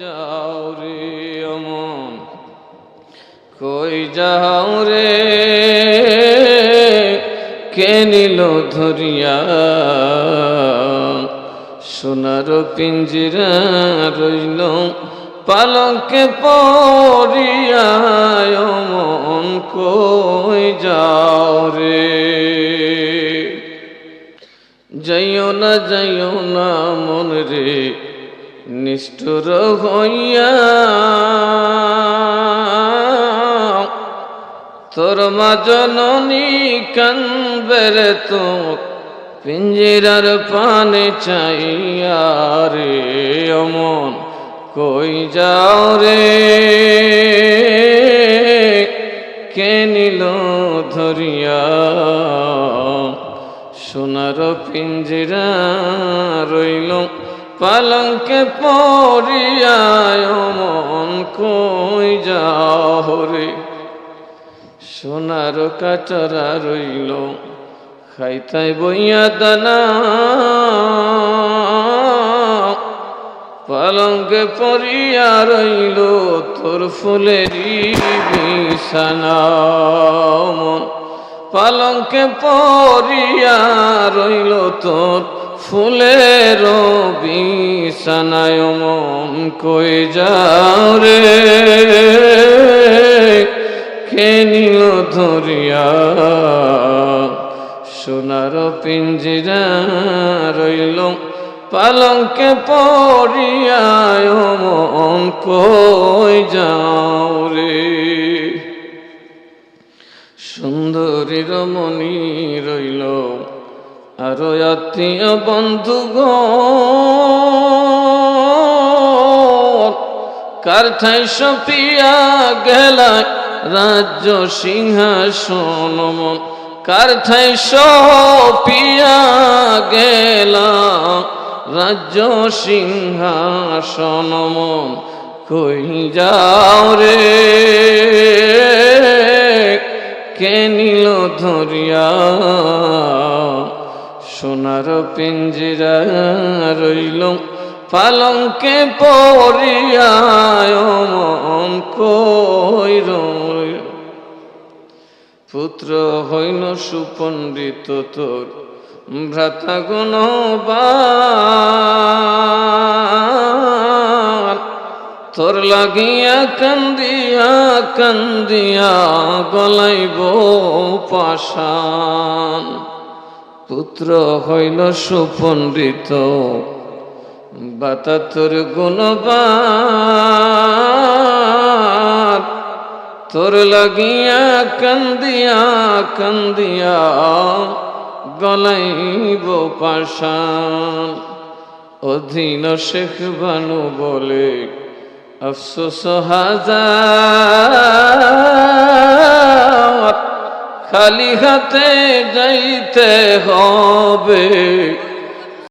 যাও রে অমন। কই যাও রে? কে নিল ধরিয়া? সোনার পিঞ্জিরা রইল পালকে পরিয়া অমন। কই যাও রে? যাইও না যাইও না মন রে নিষ্ঠুর হইয়া তোর মা জননী কানবের তো পিঞ্জিরার পানে চাইয়া রে অমন কই যাও রে? কে নিল ধরিয়া? সোনার পিঞ্জিরা রইল পালঙ্কে পরিয়ায় মন কই যাও রে। সোনার কাটরা রইল, খাইতাই বইয়া দানা। পালঙ্কে পরিয়া রইল, তোর ফুলেরই বিছানা। মন পালঙ্কে পরিয়া রইল, তোর ফুলের বিছানায় মন কই যাও রে? কে নিল ধরিয়া? সোনার পিঞ্জিরা রইল, পালঙ্কে পরিয়ায় মন কই যাও রে? সুন্দরী রমণী রইল আরও আত্মীয় বন্ধু কার ঠাই সপিয়া গেলা রাজ্য সিংহাসন মন কার ঠাই সপিয়া গেলা রাজ্য সিংহাসন মন। কই যাও রে, কে নিল ধরিয়া? সোনার পিঞ্জিরা রইল, পালঙ্কে পরিয়ায় মন কই রইল। পুত্র হইল সুপণ্ডিত তোর ভ্রাতা গুণবান তোর লাগিয়া কান্দিয়া কান্দিয়া গলাইব পাশান পুত্র হইল সুপণ্ডিত। বাতা তোর গুণবান তোর লাগিয়া কান্দিয়া কান্দিয়া গলাইব পাশান অধীন শেখ বানু বলে, আফসোস হাজার খালি হাতে যাইতে হবে।